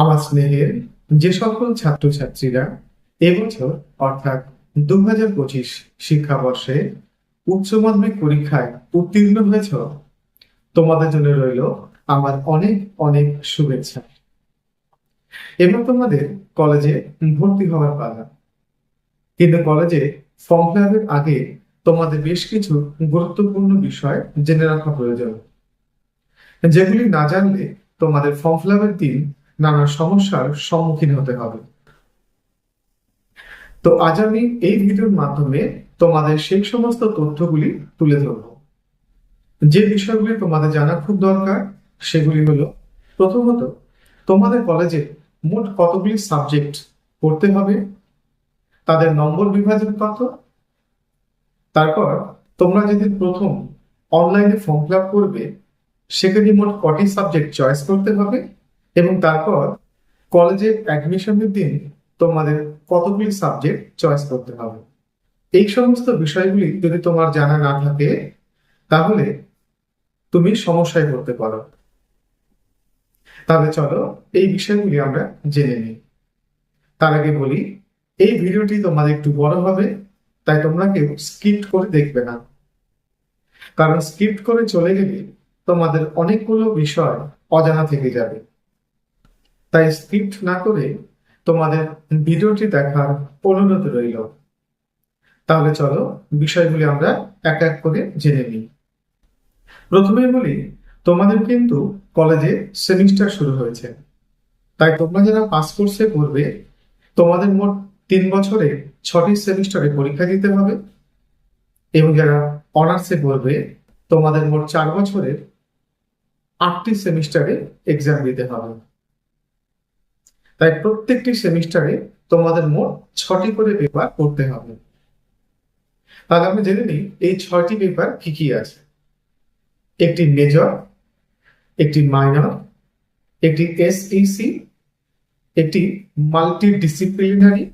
আমার স্নেহের যে সকল ছাত্রছাত্রীরা এবছর, অর্থাৎ দু হাজার পঁচিশ শিক্ষাবর্ষে উচ্চ মাধ্যমিক পরীক্ষায় উত্তীর্ণ হয়েছ, তোমাদের জন্য রইল আমার অনেক অনেক শুভেচ্ছা। এবার তোমাদের কলেজে ভর্তি হওয়ার পালা কিন্তু কলেজে ফর্ম ফিল আগে তোমাদের বেশ কিছু গুরুত্বপূর্ণ বিষয় জেনে রাখা প্রয়োজন। যেগুলি না জানলে তোমাদের ফর্ম ফিল দিন নানা সমস্যার সম্মুখীন হতে হবে। তো আজ আমি এই ভিডিওর মাধ্যমে তোমাদের সেই সমস্ত তথ্যগুলি তুলে ধরব। যে বিষয়গুলি তোমাদের জানা খুব দরকার, সেগুলি হলো, প্রথমত, তোমাদের কলেজে মোট কতগুলি সাবজেক্ট পড়তে হবে, তাদের নম্বর বিভাজন কত, তারপর তোমরা যদি প্রথম অনলাইনে ফর্ম ফিল করবে, সেখানে মোট কটি সাবজেক্ট চয়েস করতে হবে এবং তারপর কলেজে অ্যাডমিশনের দিন তোমাদের কতগুলি সাবজেক্ট চয়েস করতে হবে। এই সমস্ত বিষয়গুলি যদি তোমার জানা না থাকে, তাহলে তুমি সমস্যায় পড়তে পারো। তাহলে চলো এই বিষয়গুলি আমরা জেনে নিই। তার আগে বলি, এই ভিডিওটি তোমাদের একটু বড় হবে, তাই তোমরা কেউ স্কিপ করে দেখবে না। কারণ স্কিপ্ট করে চলে গেলে তোমাদের অনেকগুলো বিষয় অজানা থেকে যাবে। তাই স্ক্রিপ্ট না করে তোমাদের ভিডিওটি দেখার অনুরোধ রইল। তাহলে চলো বিষয়গুলি আমরা এক এক করে জেনে নিই। প্রথমে বলি, তোমাদের কিন্তু কলেজে সেমিস্টার শুরু হয়েছে। তাই তোমরা যারা পাস কোর্সে পড়বে, তোমাদের মোট তিন বছরে ছটি সেমিস্টারে পরীক্ষা দিতে হবে। এবং যারা অনার্সে পড়বে, তোমাদের মোট চার বছরের আটটি সেমিস্টারে এক্সাম দিতে হবে। তাই প্রত্যেকটি সেমিস্টারে তোমাদের মোট ছটি করে পেপার পড়তে হবে। তাহলে আমরা জেনে নিই, এই ছয়টি পেপার কি কি আছে? একটি মেজর একটি মাইনর একটি এসইসি একটি মাল্টি ডিসিপ্লিনারি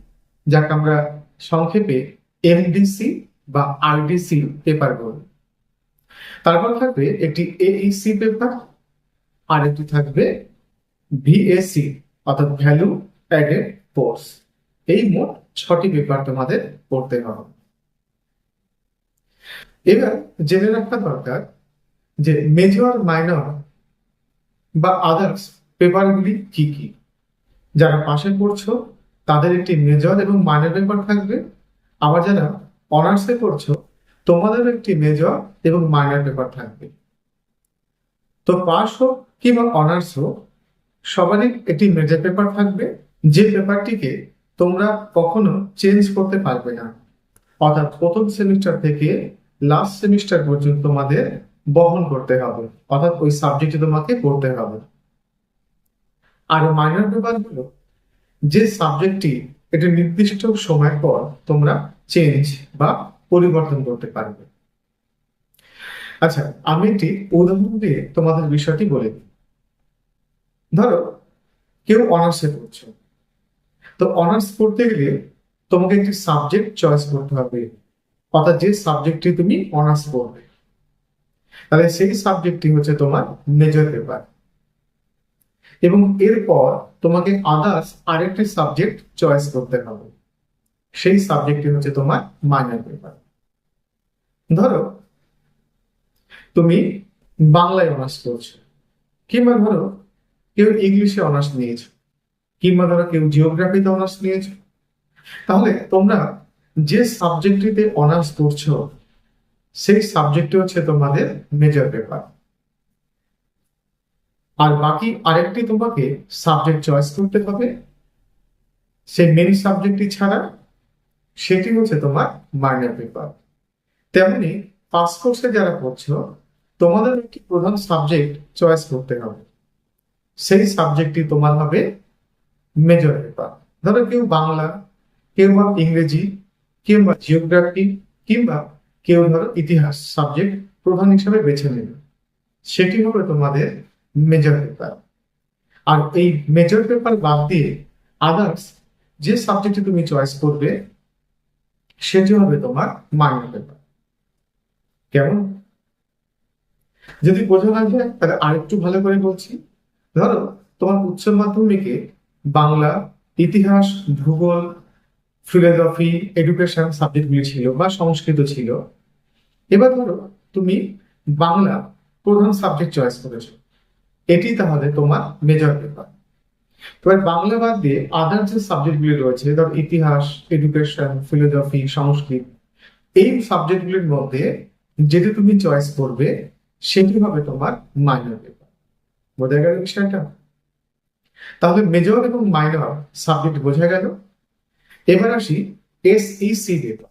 যাকে আমরা সংক্ষেপে এমডিসি বা আরডিসি পেপার বলি। তারপর থাকবে একটি এইসি পেপার আর একটি থাকবে ভিএসি অর্থাৎ ভ্যালু অ্যাডেড কোর্স এই মোট ছটি পেপার তোমাদের পড়তে হবে। এবার জেনে রাখা দরকার যে মেজর মাইনর বা আদার্স পেপারগুলি কি কি? যারা পাশে পড়ছো, তাদের একটি মেজর এবং মাইনর পেপার থাকবে। আবার যারা অনার্সে পড়ছো তোমাদের একটি মেজর এবং মাইনর পেপার থাকবে। তো পাস হোক কিংবা অনার্স হোক সবারই একটি মেজর পেপার থাকবে। যে পেপারটিকে তোমরা কখনো চেঞ্জ করতে পারবে না। অর্থাৎ প্রথম সেমিস্টার থেকে লাস্ট সেমিস্টার পর্যন্ত তোমাদের বহন করতে হবে। অর্থাৎ ওই সাবজেক্টে তোমাকে পড়তে হবে। আর মাইনর পেপার হলো, যে সাবজেক্টটি একটি নির্দিষ্ট সময় পর তোমরা চেঞ্জ বা পরিবর্তন করতে পারবে। আচ্ছা আমি একটি উদাহরণ দিয়ে তোমাদের বিষয়টি বলে দিই। ধরো, কেউ অনার্সে পড়ছো। তো অনার্স পড়তে গেলে তোমাকে একটি সাবজেক্ট চয়েস করতে হবে। অর্থাৎ যে সাবজেক্টটি তুমি অনার্স পড়বে। তাহলে সেই সাবজেক্টটি হচ্ছে তোমার মেজর পেপার এবং এরপর তোমাকে আদার্স আরেকটি সাবজেক্ট চয়েস করতে হবে। সেই সাবজেক্টটি হচ্ছে তোমার মাইনর পেপার ধরো, তুমি বাংলায় অনার্স করছ। কিংবা ধরো কেউ ইংলিশে অনার্স নিয়েছো, কিংবা ধরো কেউ জিওগ্রাফিতে অনার্স নিয়েছো। তাহলে তোমরা যে সাবজেক্টটিতে অনার্স করছ, সেই সাবজেক্টটি হচ্ছে তোমাদের মেজর পেপার আর বাকি আরেকটি তোমাকে সাবজেক্ট চয়েস করতে হবে, সেই মেন সাবজেক্টটি ছাড়া সেটি হচ্ছে তোমার মাইনর পেপার তেমনি পাস কোর্সে যারা পড়ছো তোমাদের একটি প্রধান সাবজেক্ট চয়েস করতে হবে। সেই সাবজেক্টটি তোমার হবে মেজর পেপার ধরো কেউ বাংলা, কেউ বা ইংরেজি কিংবা জিওগ্রাফি কিংবা কেউ ধরো ইতিহাস সাবজেক্ট প্রধান হিসাবে বেছে নেবে। সেটি হবে তোমাদের মেজর পেপার আর এই মেজর পেপার বাদ দিয়ে আদার্স যে সাবজেক্টে তুমি চয়েস করবে, সেটি হবে তোমার মাইনর পেপার কেমন? যদি বোঝা না যায়, তাহলে আরেকটু ভালো করে বলছি। ধরো, তোমার উচ্চ মাধ্যমিকে বাংলা, ইতিহাস, ভূগোল ফিলোসফি এডুকেশন সাবজেক্টগুলি ছিল বা সংস্কৃত ছিল। এবার ধরো, তুমি বাংলা প্রধান সাবজেক্ট চয়েস করেছ। এটি তাহলে তোমার মেজর পেপার এবার বাংলা বাদ দিয়ে আদার যে সাবজেক্টগুলি রয়েছে, ধর ইতিহাস এডুকেশন ফিলোসফি সংস্কৃত, এই সাবজেক্টগুলির মধ্যে যেটি তুমি চয়েস করবে, সেটি হবে তোমার মাইনর পেপার বোঝা গেল বিষয়টা? তাহলে মেজর এবং মাইনর সাবজেক্ট বোঝা গেল। এবার আসি এসইসি পেপার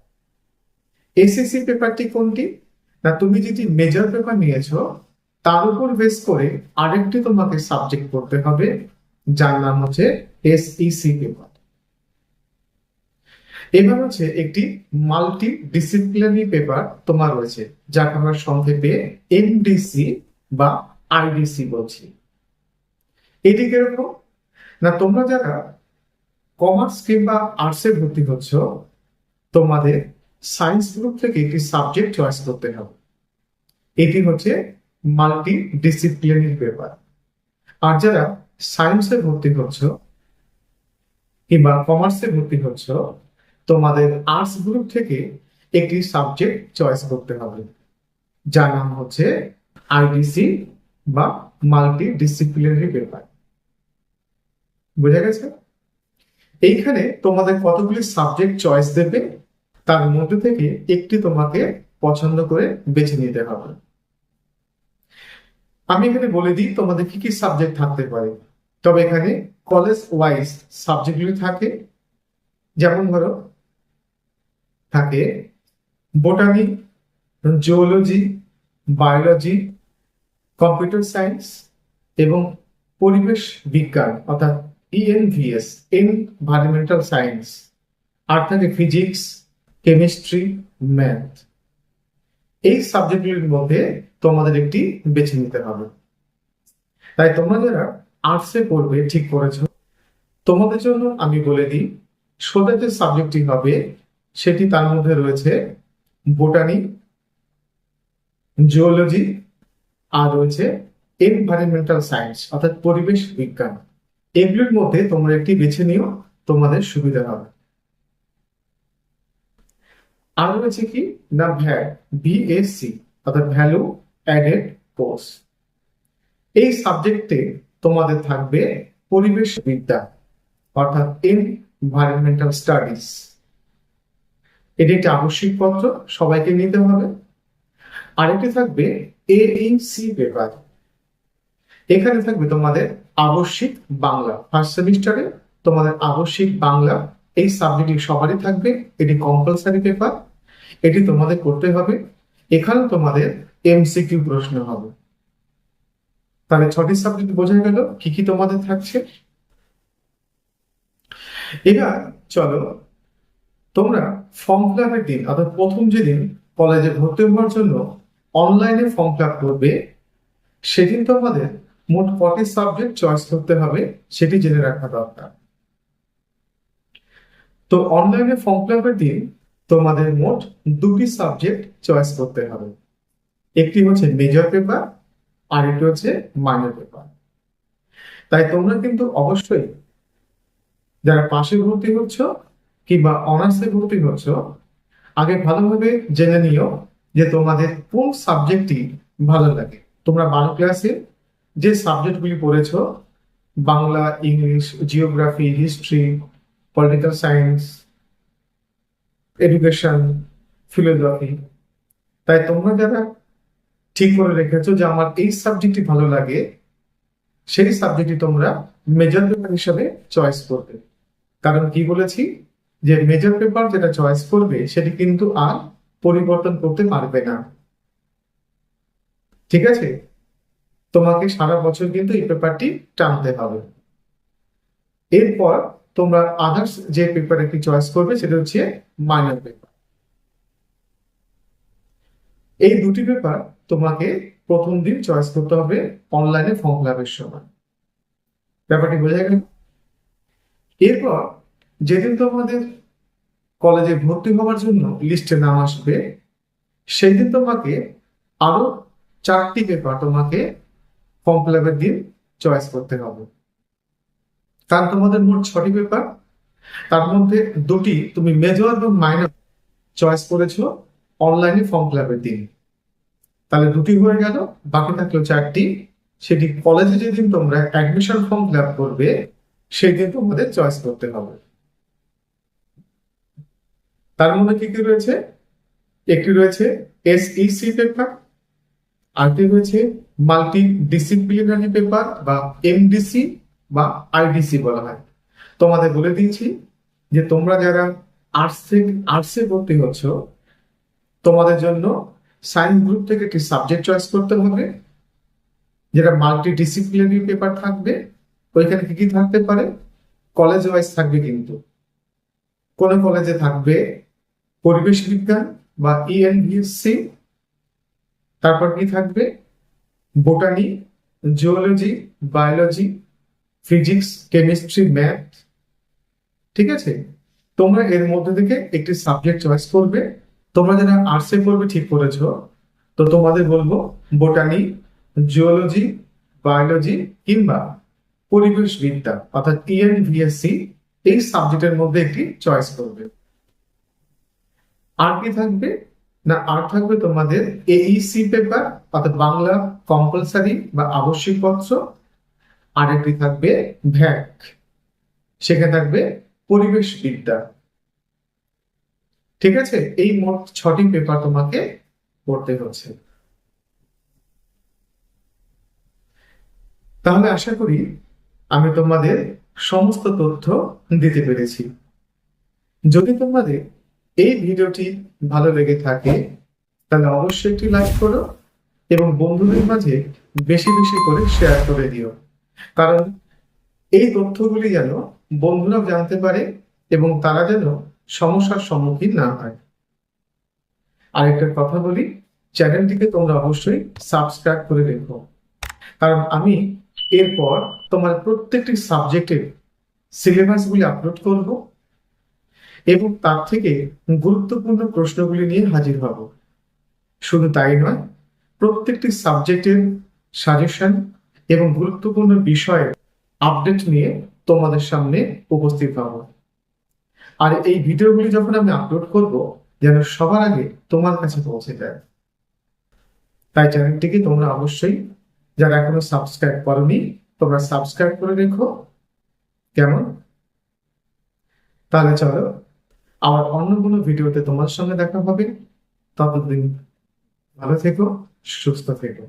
এসইসি পেপারটি কোনটি? না, তুমি যদি মেজর পেপার নিয়েছো, তার উপর বেস করে আরেকটি তোমাকে সাবজেক্ট পড়তে হবে, যার নাম হচ্ছে এসইসি পেপার এবার হচ্ছে একটি মাল্টি ডিসিপ্লিনারি পেপার তোমার রয়েছে, যাকে আমরা সংক্ষেপে এমডিসি বা আইডিসি বলছি। এটি কীরকম না, তোমরা যারা কমার্স কিংবা আর্টসে ভর্তি হচ্ছ, তোমাদের সায়েন্স গ্রুপ থেকে একটি সাবজেক্ট চয়েস করতে হবে। এটি হচ্ছে মাল্টি ডিসিপ্লিনারি পেপার আর যারা সায়েন্সে ভর্তি হচ্ছ কিংবা কমার্সে ভর্তি হচ্ছ, তোমাদের আর্টস গ্রুপ থেকে একটি সাবজেক্ট চয়েস করতে হবে। যার নাম হচ্ছে আইডিসি বা মাল্টি ডিসিপ্লিনারি পেপার বুঝা গেছে? এইখানে তোমাদের কতগুলি সাবজেক্ট চয়েস দেবে, তার মধ্যে থেকে একটি তোমাকে পছন্দ করে বেছে নিতে হবে। আমি এখানে বলে দিই, তোমাদের কি কি সাবজেক্ট থাকতে পারে। তবে এখানে কলেজ ওয়াইজ সাবজেক্টগুলি থাকে। যেমন ধরো, থাকে botany geology biology computer science এবং পরিবেশ বিজ্ঞান, অর্থাৎ E ইএনভিএস এনভায়রনমেন্টাল সায়েন্স আর ফিজিক্স কেমিস্ট্রি ম্যাথ এই সাবজেক্টগুলির মধ্যে তোমাদের একটি বেছে নিতে হবে। তাই তোমরা যারা আর্টসে পড়বে, ঠিক করেছ। তোমাদের জন্য আমি বলে দিই, সোজা যে সাবজেক্টটি হবে, সেটি তার মধ্যে রয়েছে বোটানি জিওলজি আর রয়েছে এনভায়রনমেন্টাল সায়েন্স অর্থাৎ পরিবেশ বিজ্ঞান। এগুলির মধ্যে তোমরা একটি বেছে নিও, তোমাদের সুবিধা হবে। আর রয়েছে কি? না ভ্যাট বিএসসি অর্থাৎ ভ্যালু অ্যাডেড কোর্স এই সাবজেক্টে তোমাদের থাকবে পরিবেশ বিদ্যা, অর্থাৎ এনভায়রনমেন্টাল স্টাডিজ এটি একটি আবশ্যিক পত্র, সবাইকে নিতে হবে। আরেকটি থাকবে এইসি পেপার এখানে থাকবে তোমাদের আবশ্যিক বাংলা। ফার্স্ট সেমিস্টারে তোমাদের আবশ্যিক বাংলা এই সাবজেক্টটি সবারই থাকবে। এটি কম্পালসারি পেপার এটি তোমাদের করতে হবে। এখানে তোমাদের এমসিকিউ প্রশ্ন হবে। তাহলে ছটি সাবজেক্ট বোঝা গেল। কি কি তোমাদের থাকছে? এবার চলো, তোমরা ফর্ম ফিল দিন, অর্থাৎ প্রথম যেদিন কলেজে ভর্তি হওয়ার জন্য অনলাইনে ফর্ম ফিল করবে, সেদিন তোমাদের মোট কটি সাবজেক্ট চয়েস করতে হবে সেটি জেনে রাখা দরকার। তো অনলাইনে ফর্ম ফিল দিন তোমাদের মোট দুটি সাবজেক্ট চয়েস করতে হবে। একটি হচ্ছে মেজর পেপার আর একটি হচ্ছে মাইনর পেপার তাই তোমরা কিন্তু অবশ্যই যারা পাশে ভর্তি হচ্ছ কিংবা অনার্সে ভর্তি হচ্ছ, আগে ভালোভাবে জেনে নিও যে তোমাদের কোন সাবজেক্টটি ভালো লাগে। তোমরা বারো ক্লাসে যে সাবজেক্টগুলি পড়েছো, Bangla English geography history political science education philosophy তাই তোমরা যারা ঠিক করে রেখেছো যে আমার এই সাবজেক্টটি ভালো লাগে, সেই সাবজেক্টটি তোমরা মেজর পেপার হিসেবে চয়েস করবে। কারণ কি বলেছি? যে মেজর পেপার যেটা চয়েস করবে, সেটি কিন্তু আর পরিবর্তন করতে পারবে না। ঠিক আছে? তোমাকে সারা বছর কিন্তু এই পেপারটি টানতে হবে। এরপর তোমরা আদার্স যে পেপার একটি চয়েস করবে সেটা হচ্ছে মাইনর পেপার এই দুটি পেপার তোমাকে প্রথম দিন চয়েস করতে হবে অনলাইনে ফর্ম ফিল সময়। ব্যাপারটি বোঝা গেল? এরপর যেদিন তোমাদের কলেজে ভর্তি হওয়ার জন্য লিস্টে নাম আসবে সেদিন তোমাকে আরও চারটি পেপার তোমাকে ফর্ম ফিল দিন চয়েস করতে হবে। তার তোমাদের মোট ছটি পেপার তার মধ্যে দুটি তুমি মেজর এবং মাইনর চয়েস করেছ অনলাইনে ফর্ম ফিলাপের দিন। তাহলে দুটি হয়ে গেল, বাকি থাকল চারটি। সেটি কলেজে যেদিন তোমরা অ্যাডমিশন ফর্ম ফিল আপ করবে সেই দিন তোমাদের চয়েস করতে হবে। তার মধ্যে কি কি রয়েছে? একটি রয়েছে এসইসি পেপার আরেকটি রয়েছে মাল্টি ডিসিপ্লিনারি পেপার বা এমডিসি বা আইডিসি বলা হয়। তোমাদের বলে দিয়েছি যে তোমরা যারা আর্টস আর্টসে ভর্তি হচ্ছ, তোমাদের জন্য সায়েন্স গ্রুপ থেকে একটি সাবজেক্ট চয়েস করতে হবে, যেটা মাল্টি ডিসিপ্লিনারি পেপার থাকবে। ওইখানে কি কি থাকতে পারে? কলেজ ওয়াইজ থাকবে কিন্তু। কোন কলেজে থাকবে পরিবেশ বিজ্ঞান বা E ইএনভিএসসি তারপর কি থাকবে? Botany geology biology physics chemistry math ঠিক আছে? তোমরা এর মধ্যে থেকে একটি সাবজেক্ট চয়েস করবে। তোমরা যারা আর্টসে পড়বে, ঠিক করেছ। তো তোমাদের বলব বোটানি জিওলজি বায়োলজি কিংবা পরিবেশ বিদ্যা অর্থাৎ E টিএনভিএসসি এই সাবজেক্টের মধ্যে একটি চয়েস করবে। আর কি থাকবে? না, আর থাকবে তোমাদের এইসি পেপার অর্থাৎ বাংলা কম্পালসারি বা আবশ্যিক পত্র। আর একটি থাকবে ভ্যাক, সেখানে থাকবে পরিবেশ বিদ্যা। ঠিক আছে? এই মোট ছটি পেপার তোমাকে পড়তে হচ্ছে। তাহলে আশা করি আমি তোমাদের সমস্ত তথ্য দিতে পেরেছি। যদি তোমাদের এই ভিডিওটি ভালো লেগে থাকে, তাহলে অবশ্যই একটি লাইক করো এবং বন্ধুদের মাঝে বেশি বেশি করে শেয়ার করে দিও। কারণ এই তথ্যগুলি যেন বন্ধুরাও জানতে পারে এবং তারা যেন সমস্যার সম্মুখীন না হয়। আরেকটা কথা বলি, চ্যানেলটিকে তোমরা অবশ্যই সাবস্ক্রাইব করে রেখো। কারণ আমি এরপর তোমার প্রত্যেকটি সাবজেক্টের সিলেবাসগুলি আপলোড করব। এবং তার থেকে গুরুত্বপূর্ণ প্রশ্নগুলি নিয়ে হাজির হব। শুধু তাই নয়, প্রত্যেকটি সাবজেক্টের সাজেশন এবং গুরুত্বপূর্ণ বিষয়ের আপডেট নিয়ে তোমাদের সামনে উপস্থিত হব। আর এই ভিডিওগুলি যখন আমি আপলোড করব, যেন সবার আগে তোমার কাছে পৌঁছে যায়। তাই চ্যানেলটিকে তোমরা অবশ্যই যারা এখনও সাবস্ক্রাইব করনি, তোমরা সাবস্ক্রাইব করে রেখো। কেমন? তাহলে চলো আবার অন্য কোনো ভিডিওতে তোমার সঙ্গে দেখা হবে। ততদিন ভালো থেকো সুস্থ থেকো।